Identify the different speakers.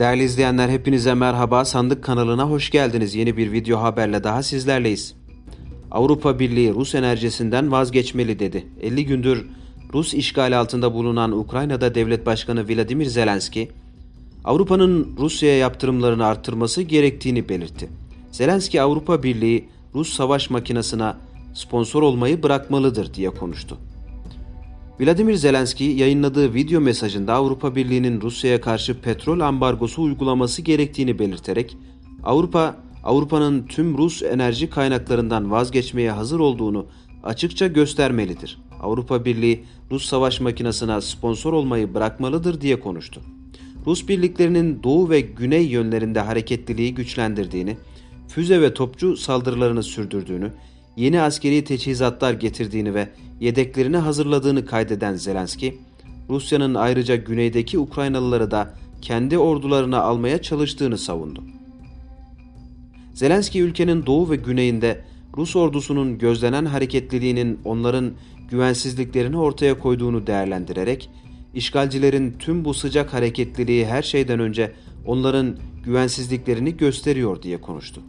Speaker 1: Değerli izleyenler hepinize merhaba. Sandık kanalına hoş geldiniz. Yeni bir video haberle daha sizlerleyiz. Avrupa Birliği Rus enerjisinden vazgeçmeli dedi. 50 gündür Rus işgali altında bulunan Ukrayna'da devlet başkanı Vladimir Zelenski, Avrupa'nın Rusya'ya yaptırımlarını arttırması gerektiğini belirtti. Zelenski Avrupa Birliği Rus savaş makinesine sponsor olmayı bırakmalıdır diye konuştu. Vladimir Zelenski yayınladığı video mesajında Avrupa Birliği'nin Rusya'ya karşı petrol ambargosu uygulaması gerektiğini belirterek Avrupa Avrupa'nın tüm Rus enerji kaynaklarından vazgeçmeye hazır olduğunu açıkça göstermelidir. Avrupa Birliği Rus savaş makinesine sponsor olmayı bırakmalıdır diye konuştu. Rus birliklerinin doğu ve güney yönlerinde hareketliliği güçlendirdiğini, füze ve topçu saldırılarını sürdürdüğünü, yeni askeri teçhizatlar getirdiğini ve yedeklerini hazırladığını kaydeden Zelenski, Rusya'nın ayrıca güneydeki Ukraynalıları da kendi ordularına almaya çalıştığını savundu. Zelenski ülkenin doğu ve güneyinde Rus ordusunun gözlenen hareketliliğinin onların güvensizliklerini ortaya koyduğunu değerlendirerek, işgalcilerin tüm bu sıcak hareketliliği her şeyden önce onların güvensizliklerini gösteriyor diye konuştu.